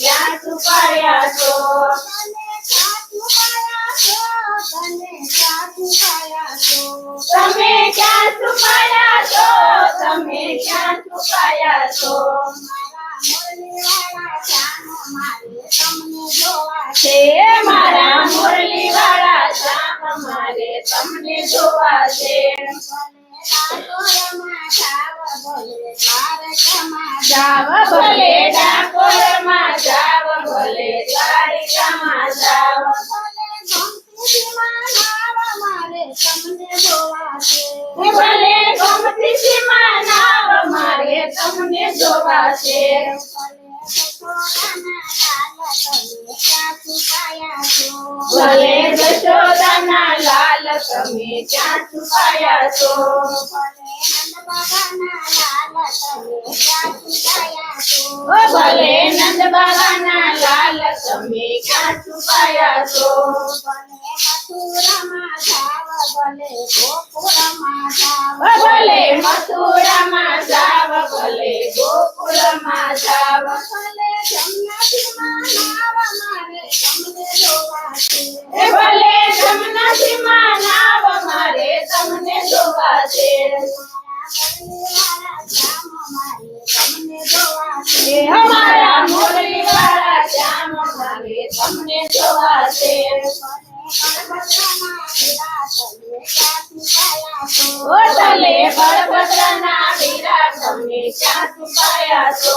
ક્યાં છુપાયા છો તમે ક્યાં છુપાયા છો તમે ક્યાં છુપાયા છો મારા મુરલીવાળા શ્યામ મારે તમને જોવા છે છે મારા મુરલીવાળા શ્યામ મારે તમને જોવા છે જાવ. ભલે ડાકોરમાં જાવ ભલે દ્વારિકામાં જાવ ભલે ભલે જશોદાના લાલ તમે ક્યાં છુપાયા છો? ભલે નંદ બાબાના લાલ તમે ક્યાં છુપાયા છો? ભલે મથુરામાં જાવ, ભલે ગોકુળમાં જાવ. એ ભલે જોવા છે. અમારા મુરલીવાળા શ્યામ મારે તમને જોવા છે. ઓ બળભદ્રના વીરા તમે ક્યાં છુપાયા છો?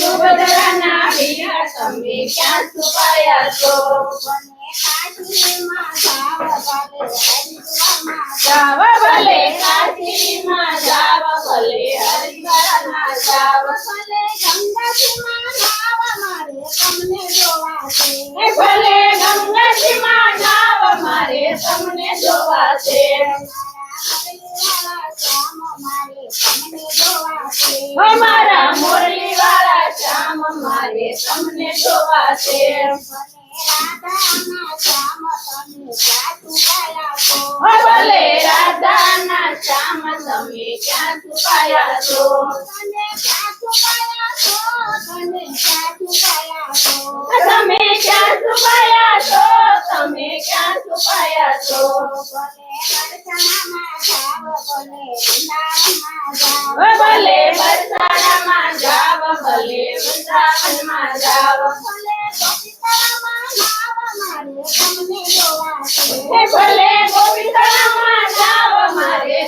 સુભદ્રાના વીરા તમે ક્યાં છુપાયા છો જાવ ભલે કાશીમાં જાવ ભલે હરિદ્વારમાં જાવ એ ભલે ગંગાજીમાં જાવ મારે તમને જોવા છે મારા શ્યામ મારે તમને જોવાશે ભલે રાધાના શ્યામ તમે ક્યાં છુપાયા છો? તમે ક્યાં છુપાયા છો? તમે ક્યાં છુપાયા છો? ભલે વૃંદાવનમાં જાવ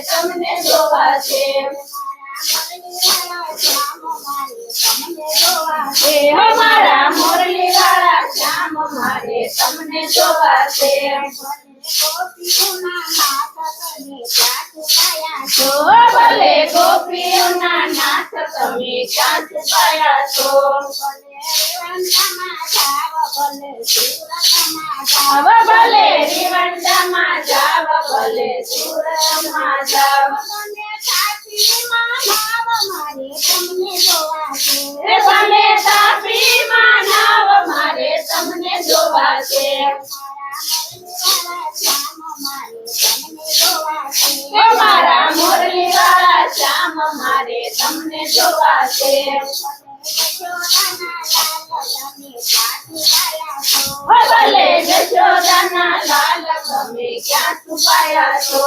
તમને જોવા છે એ મોરલી વાળા શ્યામ મારે તમને જોવા છે. ભલે ગોપીઓના નાથ તમે ક્યાં છુપાયા છો. ભલે રીવંડામાં જાવ ભલે સુરતમાં ભલે જશોદાના લાલ તમે ક્યાં છુપાયા છો